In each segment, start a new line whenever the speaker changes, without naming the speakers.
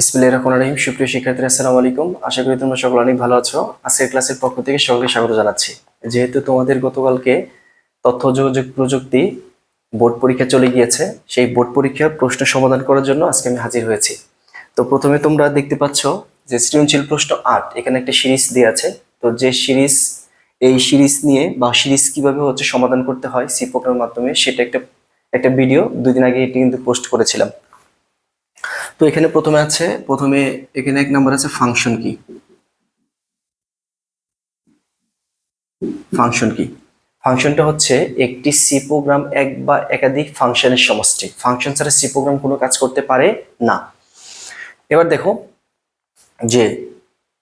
ইসমিল্লাহির রহমানির রহিম। সুপ্রিয় শিক্ষার্থীরা, আসসালামু আলাইকুম। আশা করি তোমরা সকলে অনেক ভালো আছো। আজকের ক্লাসের পক্ষ থেকে সকলকে স্বাগত জানাচ্ছি। যেহেতু তোমাদের গতকালকে তথ্য যোগাযোগ প্রযুক্তি বোর্ড পরীক্ষা চলে গিয়েছে, সেই বোর্ড পরীক্ষার প্রশ্ন সমাধান করার জন্য আজকে আমি হাজির হয়েছি। তো প্রথমে তোমরা দেখতে পাচ্ছ যে সৃজনশীল প্রশ্ন আট, এখানে একটা সিরিজ দেওয়া আছে। তো যে সিরিজ, এই সিরিজ নিয়ে বা সিরিজ কীভাবে হচ্ছে সমাধান করতে হয় সি প্রোগ্রামের মাধ্যমে সেটা একটা একটা ভিডিও দুই দিন আগে এটি কিন্তু পোস্ট করেছিলাম। তো এখানে প্রথমে আছে, প্রথমে এখানে এক নাম্বার আছে ফাংশন কি ফাংশন কি ফাংশনটা হচ্ছে একটি সি প্রোগ্রাম এক বা একাধিক ফাংশনের সমষ্টি। ফাংশন ছাড়া সি প্রোগ্রাম কোনো কাজ করতে পারে না। এবার দেখো যে,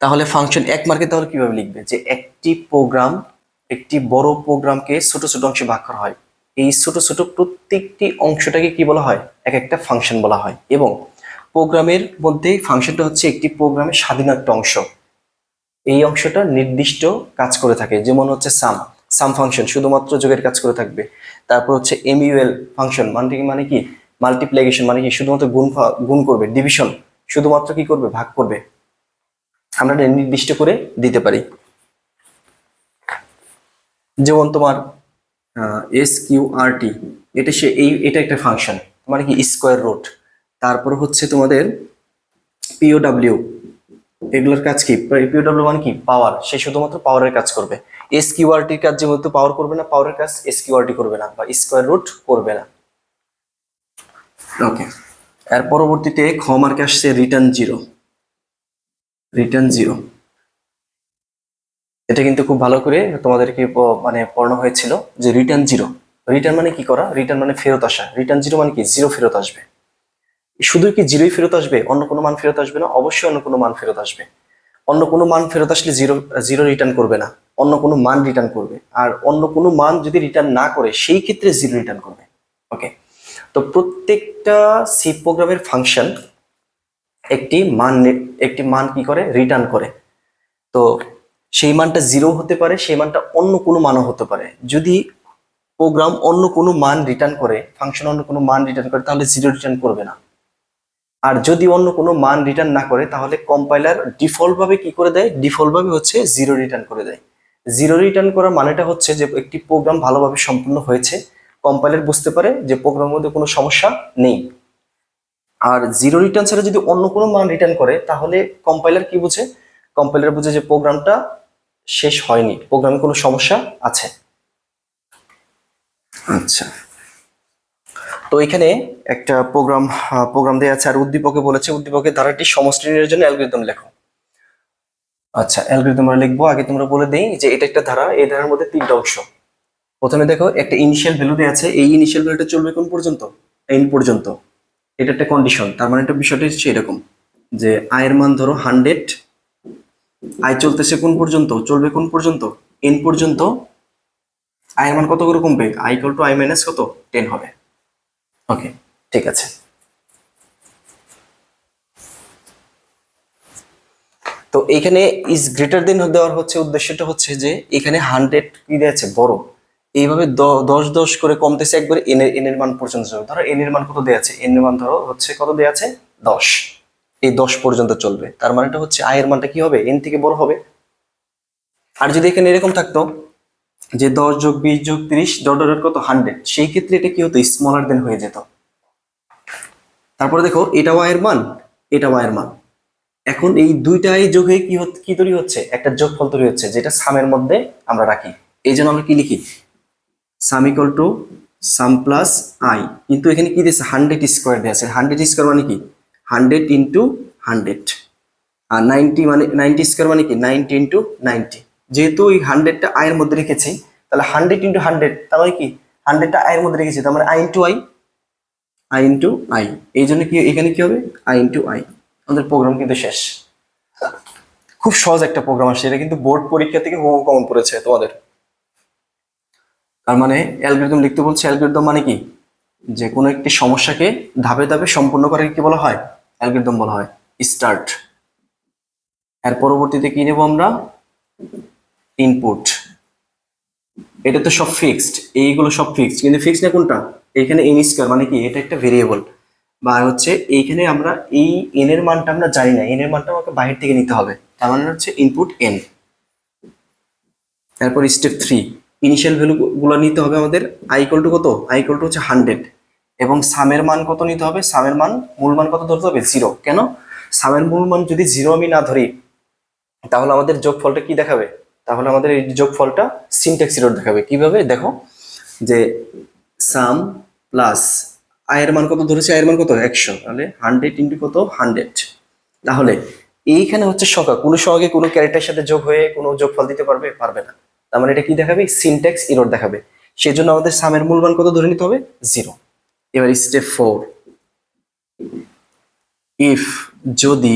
তাহলে ফাংশন এক মার্কে তাহলে কীভাবে লিখবে? যে একটি প্রোগ্রাম একটি বড় প্রোগ্রামকে ছোট ছোট অংশে ভাগ করা হয়। এই ছোট ছোট প্রত্যেকটি অংশটাকে কি বলা হয়? এক একটা ফাংশন বলা হয়। এবং প্রোগ্রামের মধ্যে ফাংশনটা হচ্ছে একটি প্রোগ্রামের স্বাধীন একটা অংশ। এই অংশটা নির্দিষ্ট কাজ করে থাকে, যেমন হচ্ছে সাম সাম ফাংশন শুধুমাত্র যোগের কাজ করে থাকবে। তারপর হচ্ছে এমইউএল ফাংশন মানে কি মানে কি? মাল্টিপ্লিকেশন মানে কি? শুধুমাত্র গুণ গুণ করবে ডিভিশন শুধুমাত্র কি করবে? ভাগ করবে। আমরা নির্দিষ্ট করে দিতে পারি। যেমন তোমার এস কিউ আর এটা সে, এই, এটা একটা ফাংশন মানে কি? স্কোয়ার রুট তারপর হচ্ছে তোমাদের পিওডাব্লিউ এগুলোর কাজ কি? পিওডাব্লিউ মানে কি? পাওয়ার সে শুধুমাত্র পাওয়ারের কাজ করবে। এস কিউআরটির কাজ যেহেতু পাওয়ার করবে না পাওয়ারের কাজ এস কিউআরটি করবে না বা স্কোয়ার রুট করবে না। ওকে এর পরবর্তীতে খ মার্কে আসছে রিটার্ন জিরো রিটার্ন জিরো এটা কিন্তু খুব ভালো করে তোমাদেরকে মানে পড়ানো হয়েছিল যে রিটার্ন জিরো রিটার্ন মানে কি করা? রিটার্ন মানে ফেরত আসা। রিটার্ন জিরো মানে কি? জিরো ফেরত আসবে। শুধু কি জিরোই ফেরত আসবে? অন্য কোনো মান ফেরত আসবে না? অবশ্যই অন্য কোনো মান ফেরত আসবে। অন্য কোনো মান ফেরত আসলে জিরো জিরো রিটার্ন করবে না। অন্য কোনো মান রিটার্ন করবে। আর অন্য কোনো মান যদি রিটার্ন না করে, সেই ক্ষেত্রে জিরো রিটার্ন করবে। ওকে তো প্রত্যেকটা সি প্রোগ্রামের ফাংশন একটি মান একটি মান কি করে? রিটার্ন করে। তো সেই মানটা জিরো হতে পারে, সেই মানটা অন্য কোনো মানও হতে পারে। যদি প্রোগ্রাম অন্য কোনো মান রিটার্ন করে ফাংশন অন্য কোনো মান রিটার্ন করে, তাহলে জিরো রিটার্ন করবে না। আর যদি অন্য কোনো মান রিটার্ন না করে, তাহলে কম্পাইলার ডিফল্টভাবে কি করে দেয়? ডিফল্টভাবে হচ্ছে জিরো রিটার্ন করে দেয়। জিরো রিটার্ন করার মানেটা হচ্ছে যে একটি প্রোগ্রাম ভালোভাবে সম্পূর্ণ হয়েছে। কম্পাইলার বুঝতে পারে যে প্রোগ্রামের মধ্যে কোনো সমস্যা নেই। আর জিরো রিটার্ন ছাড়া যদি অন্য কোনো মান রিটার্ন করে, তাহলে কম্পাইলার কি বুঝে? কম্পাইলার বুঝে যে প্রোগ্রামটা শেষ হয়নি প্রোগ্রামে কোনো সমস্যা আছে। আচ্ছা। তো এখানে একটা প্রোগ্রাম প্রোগ্রাম দেওয়া আছে, আর উদ্দীপকে বলেছে, উদ্দীপকের ধারাটি সমষ্টি নির্ণয়ের জন্য অ্যালগরিদম লেখো। আচ্ছা অ্যালগরিদম আমরা লিখব, আগে তোমরা বলে দেই যে এটা একটা ধারা, এই ধারার মধ্যে তিনটা অংশ। প্রথমে দেখো, একটা ইনিশিয়াল ভ্যালু দেওয়া আছে, এই ইনিশিয়াল ভ্যালুটা চলবে কোন পর্যন্ত? এন পর্যন্ত। এটা একটা কন্ডিশন তার মানে একটা বিষয়টা হচ্ছে এরকম, যে আয়ের মান ধরো হান্ড্রেড আয় চলতেছে কোন পর্যন্ত? চলবে কোন পর্যন্ত? এন পর্যন্ত। আয়ের মান কত করে কমবে? I equal to I minus কত? টেন হবে। ওকে ঠিক আছে। তো এখানে ইজ গ্রেটার দেন দেওয়ার হচ্ছে উদ্দেশ্যটা হচ্ছে যে এখানে হান্ড্রেড কি দিয়েছে? বড়। এইভাবে দশ দশ করে কমতেছে একবার এন এর এর মান পর্যন্ত যাবে ধরো এন এর মান কত দেওয়া আছে এন এর মান ধরো হচ্ছে কত দেওয়া আছে দশ। এই দশ পর্যন্ত চলবে। তার মানেটা হচ্ছে আয়ের মানটা কি হবে? এন থেকে বড় হবে। আর যদি এখানে এরকম থাকতো যে দশ যোগ বিশ যোগ তিরিশ ডট কত? হান্ড্রেড। সেই ক্ষেত্রে এটা কি হতো? স্মলার দেন হয়ে যেত। তারপরে দেখো, এটা আয়ের মান, এটা আয়ের মান। এখন এই দুইটাই যোগ কি হচ্ছে কি তৈরি হচ্ছে? একটা যোগফল তৈরি হচ্ছে, যেটা সামের মধ্যে আমরা রাখি। এই জন্য আমরা কি লিখি? Sum to sum plus I কিন্তু এখানে কি দিয়েছে? হান্ড্রেড স্কোয়ার দিয়েছে হান্ড্রেড স্কোয়ার মানে কি? Hundred into hundred. আর নাইনটি মানে নাইনটি স্কোয়ার মানে কি? Ninety into ninety. যেহেতু ওই হান্ড্রেডটা আয়ের মধ্যে রেখেছি, তাহলে হান্ড্রেড ইন্টু হান্ড্রেড মানে কি? হান্ড্রেডটা আয়ের মধ্যে রেখেছি, তার মানে I into I I into I এই জন্য কি, এখানে কি হবে? আই ইন্টু আই আমাদের প্রোগ্রাম কিন্তু শেষ। খুব সহজ একটা প্রোগ্রাম আসছে, এটা কিন্তু বোর্ড পরীক্ষা থেকে হুবহু কমন পড়েছে তোমাদের। তার মানে অ্যালগরিদম লিখতে বলছে অ্যালগরিদম মানে কি? যে কোনো একটি সমস্যাকে ধাপে ধাপে সম্পূর্ণ করে কি বলা হয়? অ্যালগরিদম বলা হয় স্টার্ট এর পরবর্তীতে কি নেব আমরা? ইনপুট এটা তো সব ফিক্সড এইগুলো সব ফিক্সড কিন্তু ফিক্সড না কোনটা? এখানে এন স্কোয়ার মানে কি? এটা একটা ভেরিয়েবল বা হচ্ছে এইখানে আমরা এই এন এর মানটা আমরা জানি না এন এর মানটা আমাকে বাহির থেকে নিতে হবে। তার মানে হচ্ছে ইনপুট এন তারপর স্টেপ থ্রি ইনিশিয়াল ভ্যালু গুলো নিতে হবে আমাদের আই ইকুয়াল টু কত? আই ইকুয়াল টু হচ্ছে হান্ড্রেড এবং সামের মান কত নিতে হবে? সামের মান, মূল মান কত ধরতে হবে? জিরো কেন? সামের মূল মান যদি জিরো আমি না ধরি, তাহলে আমাদের যোগফলটা কি দেখাবে? তাহলে আমাদের এই যোগফলটা সিনট্যাক্স এরর দেখাবে। কীভাবে? দেখো, যে সাম প্লাস আয়ের মান কত ধরেছে? আয়ের মান কত? একশো। তাহলে হান্ড্রেড ইন্টু কত? হান্ড্রেড তাহলে এইখানে হচ্ছে সংখ্যা কোনো সংখ্যাকে কোনো ক্যারেক্টারের সাথে যোগ হয়ে কোনো যোগফল দিতে পারবে? পারবে না। তার মানে এটা কি দেখাবে? সিনট্যাক্স এরর দেখাবে। সেই জন্য আমাদের সামের মূল মান কত ধরে নিতে হবে? জিরো এবার স্টেপ ফোর ইফ যদি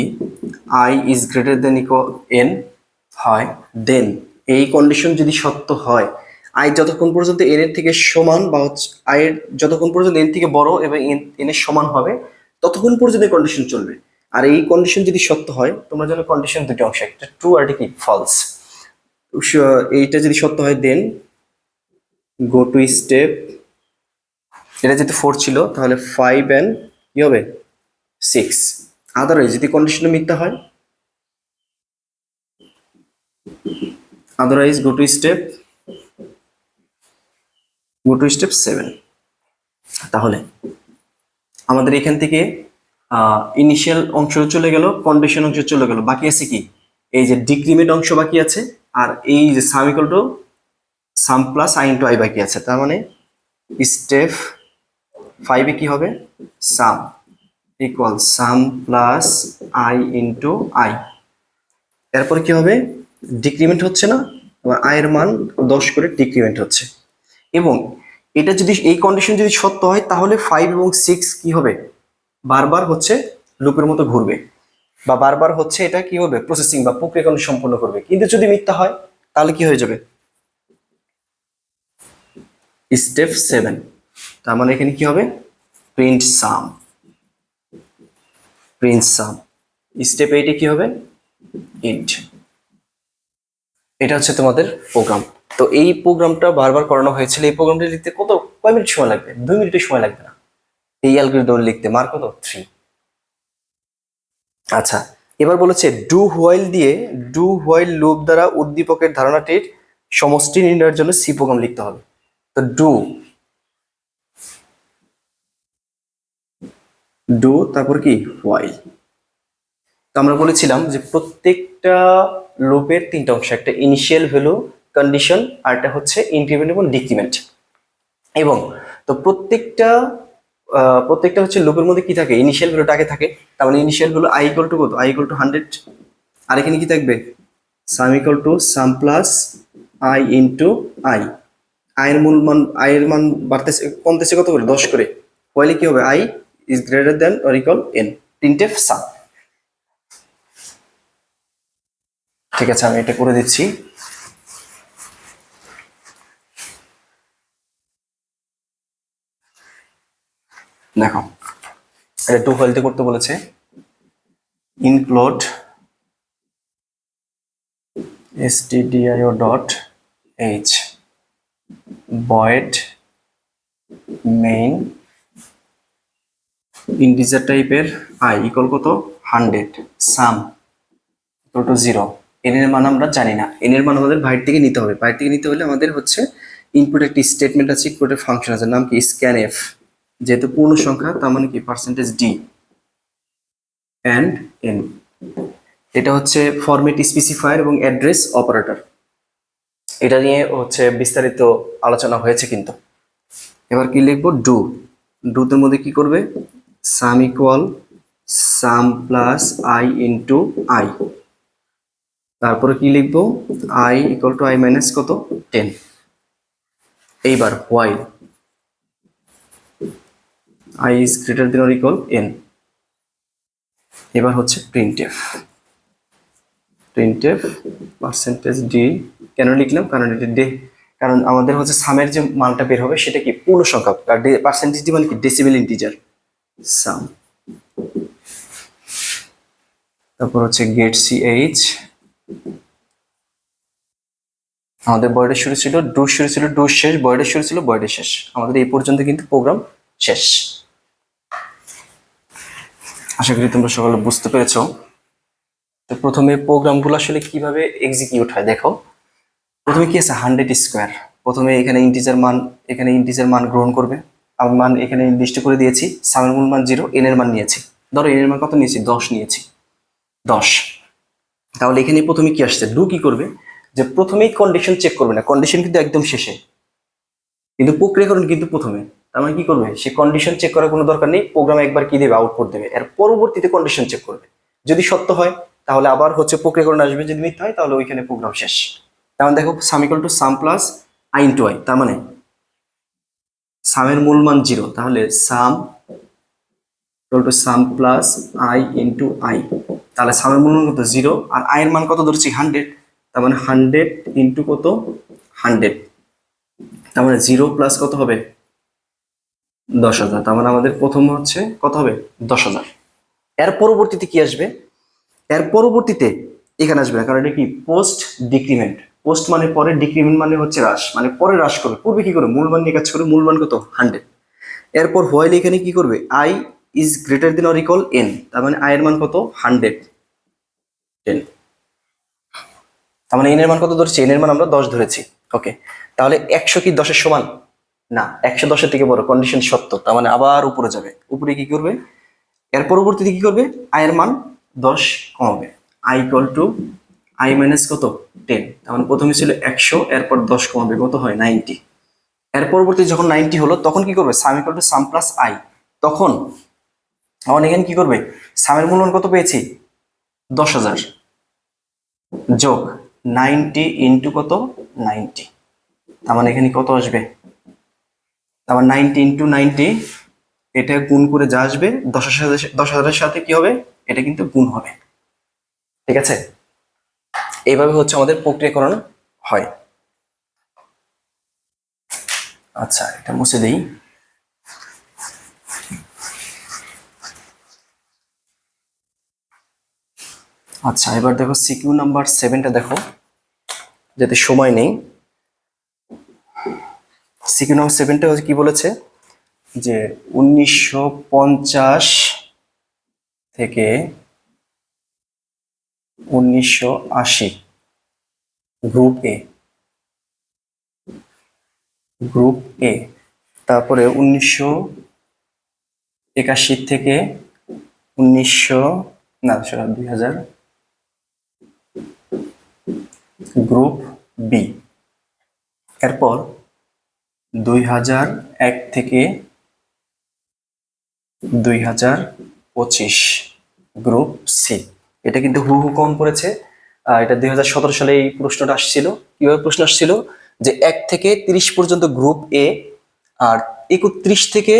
I is greater than equal N হয় দেন এই কন্ডিশন যদি সত্য হয় আই যতক্ষণ পর্যন্ত এন এর থেকে সমান বা হচ্ছে এর যতক্ষণ পর্যন্ত এন থেকে বড় এবং এন এর সমান হবে, ততক্ষণ পর্যন্ত কন্ডিশন চলবে। আর এই কন্ডিশন যদি সত্য হয়, তোমরা জানো কন্ডিশন দুটি অংশ, একটা ট্রু আর কি ফলস এইটা যদি সত্য হয় দেন গো টু স্টেপ এটা যদি ফোর ছিল, তাহলে ফাইভ অ্যান্ড কি হবে? সিক্স আদারওয়াইজ যদি কন্ডিশনে মিথ্যা হয় otherwise go to step go to step seven তাহলে, আমাদের এখান থেকে ইনিশিয়াল অংশ চলে গেল কন্ডিশন অংশ চলে গেল। বাকি আছে কি? এই যে ডিক্রিমেন্ট অংশ বাকি আছে, আর এই যে sum equal to sum plus I into I বাকি আছে। তার মানে স্টেপ ফাইভে কি হবে? Sum equal sum plus I into I এরপরে কি হবে? ডিক্রিমেন্ট হচ্ছে না আয়ের মান দশ করে ডিক্রিমেন্ট হচ্ছে। এবং এটা যদি এই কন্ডিশন যদি সত্য হয়, তাহলে ফাইভ এবং সিক্স কি হবে? বারবার হচ্ছে লুপের মতো ঘুরবে। বা বারবার হচ্ছে এটা কি হবে? প্রসেসিং বা প্রক্রিয়াকরণ সম্পন্ন করবে। কিন্তু যদি মিথ্যা হয়, তাহলে কি হয়ে যাবে? স্টেপ সেভেন তার মানে এখানে কি হবে? Print sum print sum step এইটে কি হবে? ইন্ট এটা হচ্ছে তোমাদের প্রোগ্রাম তো এই প্রোগ্রামটা বারবার করানো হয়েছিল। এই প্রোগ্রামটা লিখতে কত? কয় মিনিট সময় লাগবে? দুই মিনিটের সময় লাগবে না। এই অ্যালগোরিদম লিখতে মার কত? থ্রি আচ্ছা এবার বলেছে ডু হোয়াইল দিয়ে ডু হোয়াইল লুপ দ্বারা উদ্দীপকের ধারণাটির সমষ্টি নির্ণয়ের জন্য সি প্রোগ্রাম লিখতে হবে। তো ডু ডু তারপর কি? হোয়াইল তো আমরা বলেছিলাম যে প্রত্যেকটা লুপের তিনটা অংশ, একটা ইনিশিয়াল ভ্যালু কন্ডিশন আর একটা হচ্ছে ইনক্রিমেন্ট এবং ডিক্রিমেন্ট এবং তো প্রত্যেকটা প্রত্যেকটা হচ্ছে লুপের মধ্যে কি থাকে? ইনিশিয়াল ভ্যালুটা আগে থাকে। তার মানে initial value I equal to কত? আই ইকুয়াল টু হান্ড্রেড আর এখানে কি থাকবে? Sum equal to sum plus I into I আয়ের মূল মান আয়ের মান বাড়তেছে, কমতেছে কত করে? দশ করে। পয়লে কি হবে? I is greater than or equal N তিনটে সাম ঠিক আছে, আমি এটা করে দিচ্ছি। দেখো, এটা টু ফাইলতে করতে বলেছে। Include stdio dot H void main integer টাইপের আই ইকুয়াল কত? Hundred sum equal to zero N এর মান আমরা জানি না। এন এর মান আমাদের বাইরে থেকে নিতে হবে। বাইরে থেকে নিতে হলে আমাদের হচ্ছে ইনপুট একটি স্টেটমেন্ট আছে ইনপুটের ফাংশন আছে, নাম কি? স্ক্যান এফ যেহেতু পূর্ণ সংখ্যা, তার মানে কি? পার্সেন্টেজ ডি অ্যান্ড এন এটা হচ্ছে ফরমেট স্পেসিফায়ার এবং অ্যাড্রেস অপারেটর এটা নিয়ে হচ্ছে বিস্তারিত আলোচনা হয়েছে কিন্তু। এবার কি লিখব? ডু ডুতের মধ্যে কি করবে? Sum equal sum plus I into I তারপরে কি লিখব? I equal to I minus কত? টেন এইবার while I is greater than or equal N এবার হচ্ছে প্রিন্টএফ প্রিন্টএফ পার্সেন্টেজ ডি কেন লিখলাম? কারণ এটা ডে কারণ আমাদের হচ্ছে সামের যে মানটা বের হবে সেটা কি? পূর্ণ সংখ্যা। পার্সেন্টেজ ডি মানে কি? ডেসিবেল ইন্টিজার সাম তারপর হচ্ছে গেট সি এইচ আমাদের বয়ডের শুরু ছিল ডু শুরু ছিল ডু শেষ বয়ডের শুরু ছিল বয়ডের শেষ। আমাদের এই পর্যন্ত কিন্তু প্রোগ্রাম শেষ। আশা করি তোমরা সকলে বুঝতে পেরেছ। তো প্রথমে প্রোগ্রামগুলো আসলে কীভাবে এক্সিকিউট হয় দেখো। প্রথমে কি আছে? হান্ড্রেড স্কোয়ার প্রথমে এখানে ইন্টিজার মান, এখানে ইন্টিজার মান গ্রহণ করবে। আমি মান এখানে নির্দিষ্ট করে দিয়েছি সামের মূল মান জিরো এন এর মান নিয়েছি। ধরো এন এর মান কত নিয়েছি? দশ নিয়েছি। দশ। তাহলে এখানে প্রথমে কি আসছে? ডু কি করবে? যে প্রথমেই কন্ডিশন চেক করবে না। কন্ডিশন কিন্তু একদম শেষে। কিন্তু প্রক্রিয়াকরণ কিন্তু প্রথমে। তার মানে কি করবে? সে কন্ডিশন চেক করার কোনো দরকার নেই। প্রোগ্রাম একবার কি দেবে? আউটপুট দেবে। এর পরবর্তীতে কন্ডিশন চেক করবে। যদি সত্য হয়, তাহলে আবার হচ্ছে প্রক্রিয়াকরণ আসবে। যদি মিথ্যা হয়, তাহলে ওইখানে প্রোগ্রাম শেষ। তার দেখো sum equal to sum plus I into I তার মানে সামের মূল মান জিরো তাহলে sum to sum plus I into I তাহলে সামের মূল কত? জিরো আর আয়ের মান কত ধরছি? হান্ড্রেড তার মানে হান্ড্রেড ইন্টু কত? হান্ড্রেড তার মানে জিরো প্লাস কত হবে? দশ হাজার। তার মানে আমাদের প্রথম হচ্ছে কত হবে? দশ হাজার। এর পরবর্তীতে কি আসবে? এর পরবর্তীতে এখানে আসবে না, কারণ এটা কি? পোস্ট ডিক্রিমেন্ট পোস্ট মানে পরে ডিক্রিমেন্ট মানে হচ্ছে হ্রাস। মানে পরে হ্রাস করবে। পূর্বে কি করে মূলমান নিয়ে কাজ করে মূলমান কত? হান্ড্রেড এরপর হোয়াইল এখানে কি করবে? I is greater than or equal N তার মানে আই এর মান কত? হান্ড্রেড টেন তার মানে এন এর মান কত ধরেছি? এন এর মান আমরা দশ ধরেছি। ওকে তাহলে একশো কি দশের সমান? না, একশো দশের থেকে বড় কন্ডিশন সত্য তার মানে আবার উপরে যাবে। উপরে কি করবে? এর পরবর্তীতে কি করবে? আয়ের মান দশ কমাবে। I equal to I minus কত? টেন তার মানে প্রথমে ছিল একশো, এরপর দশ কমাবে। কত হয়? নাইনটি এর পরবর্তী যখন নাইনটি হলো, তখন কি করবে? Sum equal to sum plus I তখন আমার এখানে কি করবে? সামের মূল্যায়ন কত পেয়েছি? দশ হাজার। যোগ নাইনটি ইন্টু কত? নাইনটি। তার মানে এখানে কত আসবে? তারপর নাইনটি ইন্টু নাইনটি, এটা গুণ করে যা আসবে, দশ হাজার, দশ হাজারের সাথে কি হবে? এটা কিন্তু গুণ হবে। ঠিক আছে? এইভাবে হচ্ছে আমাদের প্রক্রিয়াকরণ হয়। আচ্ছা এটা মুছে দেই। আচ্ছা এবার দেখো সিকিউ নাম্বার সেভেনটা দেখো, যাতে সময় নেই। সিকিউ নাম্বার সেভেনটা কি বলেছে? যে উনিশশো পঞ্চাশ থেকে উনিশশো আশি গ্রুপ এ গ্রুপ এ তারপরে উনিশশো একাশি থেকে উনিশশো, না দুই হাজার গ্রুপ বি এরপর দুই হাজার এক থেকে দুই হাজার পঁচিশ গ্রুপ সি এটা কিন্তু হু হু কম পড়েছে। এটা দুই হাজার সতেরো সালে এই প্রশ্নটা আসছিল। কীভাবে প্রশ্ন আসছিল? যে এক থেকে তিরিশ পর্যন্ত গ্রুপ এ আর একত্রিশ থেকে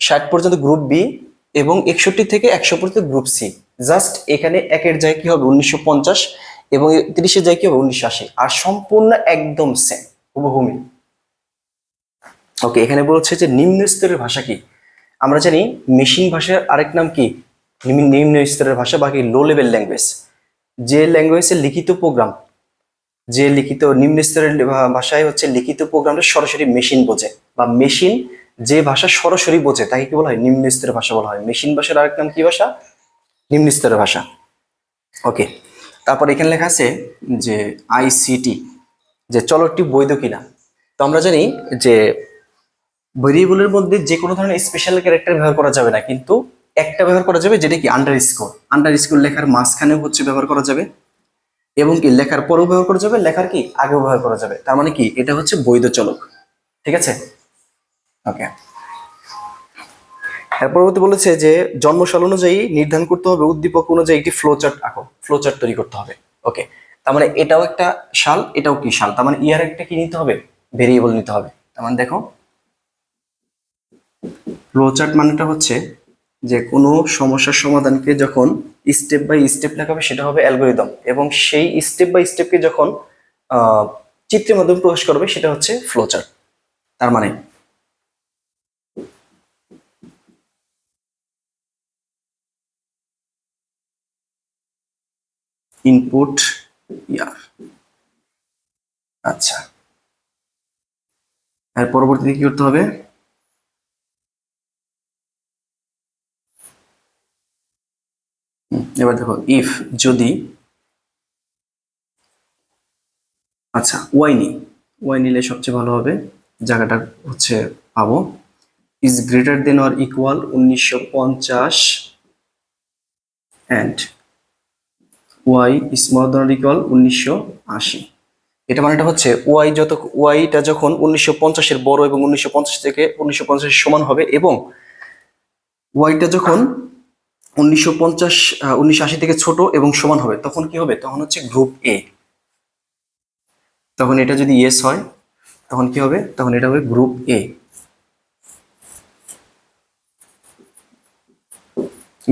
ষাট পর্যন্ত গ্রুপ বি এবং একষট্টি থেকে একশো পর্যন্ত গ্রুপ সি জাস্ট এখানে একের জায়গায় কি হবে? উনিশশো পঞ্চাশ এবং তিরিশে জায়গায় কি হবে? উনিশশো আশি আর সম্পূর্ণ একদম সেম হুবহুমি ওকে এখানে বলছে যে নিম্ন স্তরের ভাষা কি? আমরা জানি মেশিন ভাষার আরেক নাম কি? নিম্ন স্তরের ভাষা, বাকি লো লেভেল ল্যাঙ্গুয়েজ যে ল্যাঙ্গুয়েজে লিখিত প্রোগ্রাম যে লিখিত নিম্ন স্তরের ভাষায় হচ্ছে লিখিত প্রোগ্রামটা সরাসরি মেশিন বোঝে। বা মেশিন যে ভাষা সরাসরি বোঝে, তাকে কি বলা হয়? নিম্ন স্তরের ভাষা বলা হয়। মেশিন ভাষার আরেক নাম কি ভাষা? নিম্ন স্তরের ভাষা। ওকে তারপর এখানে লেখা আছে যে আইসিটি যে চলকটি বৈধ কিনা। তো আমরা জানি যে ভেরিয়েবলের মধ্যে যে কোনো ধরনের স্পেশাল ক্যারেক্টার ব্যবহার করা যাবে না, কিন্তু একটা ব্যবহার করা যাবে যেটা কি আন্ডার স্কোর আন্ডার স্কোর লেখার মাঝখানেও হচ্ছে ব্যবহার করা যাবে এবং কি লেখার পরেও ব্যবহার করা যাবে, লেখার কি আগেও ব্যবহার করা যাবে। তার মানে কি এটা হচ্ছে বৈধ চলক। ঠিক আছে? ওকে পরবর্তী বলেছে যে জন্মসাল অনুযায়ী নির্ধারণ করতে হবে উদ্দীপক অনুযায়ী একটি ফ্লো চার্ট আঁকো ফ্লো চার্ট তৈরি করতে হবে। ওকে তার মানে এটাও একটা সাল, এটাও কি সাল? তার মানে ইয়ার একটা কি নিতে হবে? ভেরিয়েবল নিতে হবে। তার মানে দেখো ফ্লোচার্ট মানেটা হচ্ছে যে কোনো সমস্যার সমাধানকে যখন স্টেপ বাই স্টেপ লেখাবে, সেটা হবে অ্যালগোরিদম এবং সেই স্টেপ বাই স্টেপকে যখন চিত্রের মাধ্যমে প্রকাশ করবে, সেটা হচ্ছে ফ্লোচার্ট তার মানে ইনপুট ইয়ার আচ্ছা। এর পরবর্তীতে কি করতে হবে? এবার দেখো ইফ যদি আচ্ছা ওয়াই নি ওয়াই নিলে সবচেয়ে ভালো হবে, জায়গাটা হচ্ছে পাবো। Is greater than or equal উনিশশো পঞ্চাশ অ্যান্ড ওয়াই ইকুয়াল উনিশশো আশি। এটা মানেটা হচ্ছে ওয়াই যত ওয়াইটা যখন উনিশশো পঞ্চাশের বড় এবং উনিশশো পঞ্চাশ থেকে উনিশশো সমান হবে এবং ওয়াইটা যখন উনিশশো পঞ্চাশ উনিশশো আশি থেকে ছোট এবং সমান হবে, তখন কি হবে? তখন হচ্ছে গ্রুপ এ তখন এটা যদি ইয়েস হয়, তখন কি হবে? তখন এটা হবে গ্রুপ এ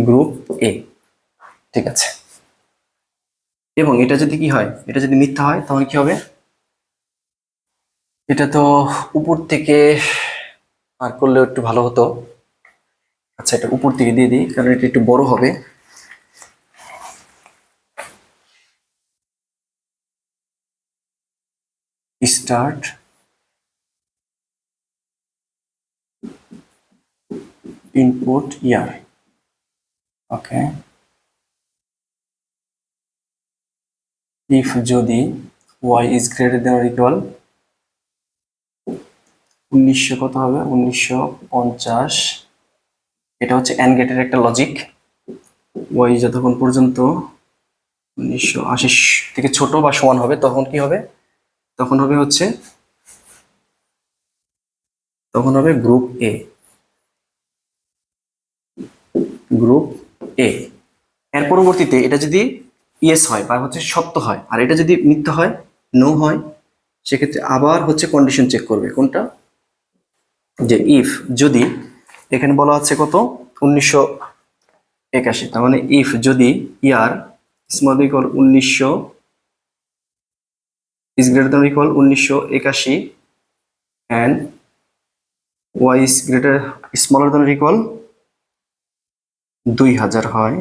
গ্রুপ এ ঠিক আছে। এবং এটা যদি কি হয়, এটা যদি মিথ্যা হয়, তাহলে কি হবে? এটা তো উপর থেকে আর করলেও একটু ভালো হতো। আচ্ছা এটা উপর থেকে দিয়ে দিই, কারণ এটা একটু বড় হবে। Start. Input year. Okay. If যদি Y is greater than equal উনিশশো কত হবে? উনিশশো পঞ্চাশ। এটা হচ্ছে অ্যান গেটের একটা লজিক ওয়াই যতক্ষণ পর্যন্ত উনিশশো আশি থেকে ছোট বা সমান হবে, তখন কি হবে? তখন হবে হচ্ছে, তখন হবে গ্রুপ এ গ্রুপ এ এর পরবর্তীতে এটা যদি ইয়েস হয় বা হচ্ছে সত্য হয়। আর এটা যদি মিথ্যা হয় নো হয়, সেক্ষেত্রে আবার হচ্ছে কন্ডিশন চেক করবে। কোনটা? যে ইফ যদি এখানে বলা আছে কত? উনিশশো একাশি। তার মানে ইফ যদি ইয়ার স্মল ইকল উনিশশো ইজ গ্রেটার দ্যান ইকুয়াল উনিশশো একাশি and Y is greater smaller than equal দুই হাজার হয়।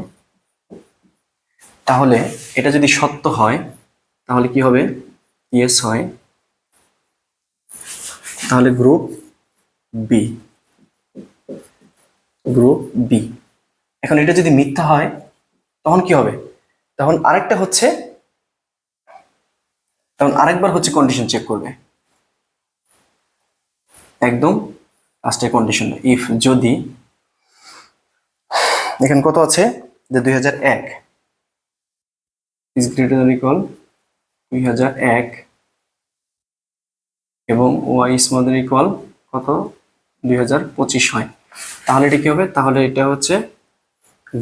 তাহলে এটা যদি সত্য হয়, তাহলে কি হবে? ইয়েস হয়। তাহলে গ্রুপ বি গ্রুপ বি এখন এটা যদি মিথ্যা হয়, তখন কি হবে? তখন আরেকটা হচ্ছে, তখন আরেকবার হচ্ছে কন্ডিশন চেক করবে। একদম লাস্টের কন্ডিশন ইফ যদি এখানে কত আছে? যে দুই হাজার এক। ইজ গ্রেটার দ্যান ইকুয়াল দুই হাজার এক এবং ওয়াই স্মল দ্যান ইকুয়াল কত? দুই হাজার পঁচিশ হয়। তাহলে এটা কি হবে? তাহলে এটা হচ্ছে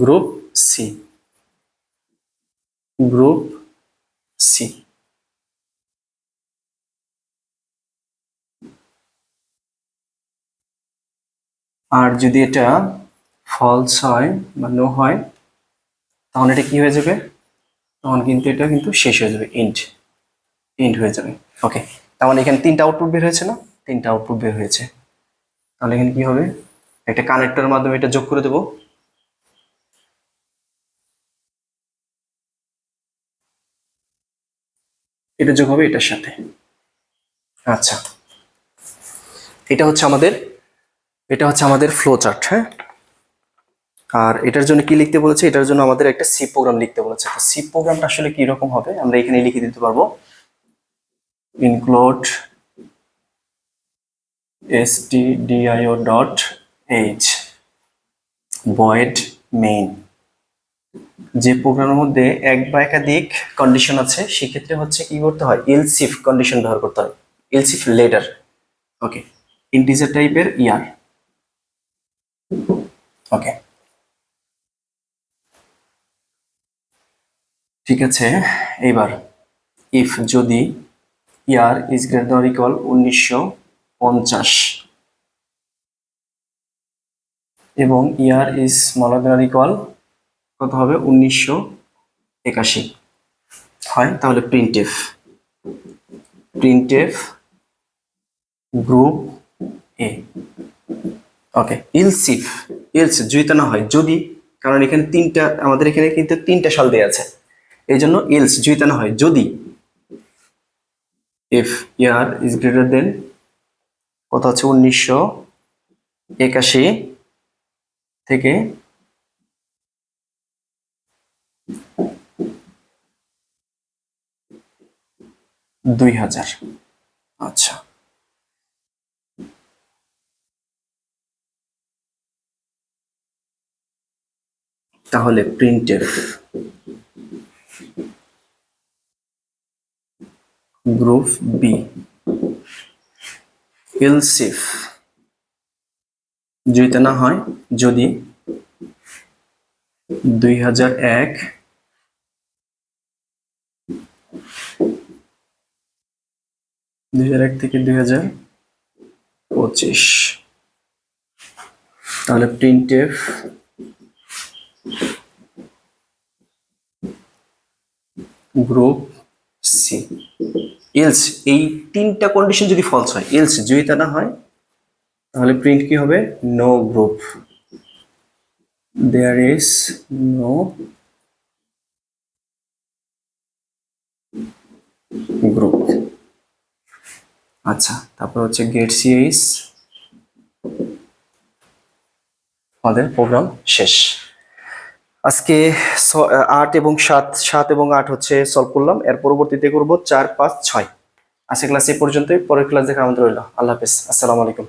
গ্রুপ সি গ্রুপ সি আর যদি এটা ফলস হয় বা নো হয়, তাহলে এটা কি হয়ে যাবে? তখন কিন্তু এটা কিন্তু শেষ হয়ে যাবে ইন্ট ইন্ট হয়ে যাবে। ওকে তার মানে এখানে তিনটা আউটপুট বের হয়েছে না? তিনটা আউটপুট বের হয়েছে। তাহলে এখানে কি হবে? একটা কানেক্টরের মাধ্যমে এটা যোগ করে দেব। এটা যোগ হবে এটার সাথে। আচ্ছা এটা হচ্ছে আমাদের, এটা হচ্ছে আমাদের ফ্লো চার্ট হ্যাঁ? আর এটার জন্য কি লিখতে বলেছে? এটার জন্য আমাদের একটা সি প্রোগ্রাম লিখতে বলেছে। তো সি প্রোগ্রামটা আসলে কি রকম হবে? আমরা এখানে লিখে দিতে পারব। Include stdio dot h void main যে প্রোগ্রামের মধ্যে এক বা একাধিক কন্ডিশন আছে, সেক্ষেত্রে হচ্ছে কি করতে হয়? এলসিফ কন্ডিশন ব্যবহার করতে হয়। এলসিফ লেটার ওকে ইন্টিজার টাইপের ইয়ার ওকে ঠিক আছে, এইবার ইফ যদি ইয়ার ইজ গ্রেটার ইকুয়াল উনিশশো পঞ্চাশ। এবং year is smaller than equal কত হবে? উনিশশো একাশি। হয়, তাহলে printf printf group A okay else if else যদি না হয়, যদি, কারণ এখানে তিনটা, আমাদের এখানে কিন্তু তিনটা সাল দেওয়া আছে। এই জন্য এলস না হয়, যদি if year is greater than কত হচ্ছে উনিশশো একাশি থেকে দুই হাজার। আচ্ছা। তাহলে প্রিন্টের গ্রুপ বি এলসিফ যদি না হয়, যদি দুই হাজার এক দুই হাজার এক থেকে দুই হাজার পঁচিশ। তাহলে প্রিন্টেফ গ্রুপ সি। এলস এই তিনটা কন্ডিশন যদি ফলস হয় এলস যদি তা না হয়, তাহলে প্রিন্ট কি হবে? No group there is no group আচ্ছা তারপর হচ্ছে গেট সিএইচ আমাদের প্রোগ্রাম শেষ। আজকে আট এবং সাত সাত এবং আট হচ্ছে সলভ করলাম। এর পরবর্তীতে করব চার, পাঁচ, ছয়। আজকে ক্লাস এ পর্যন্তই। পরের ক্লাস দেখা আমাদের রইল। আল্লাহ হাফেজ। আসসালামু আলাইকুম।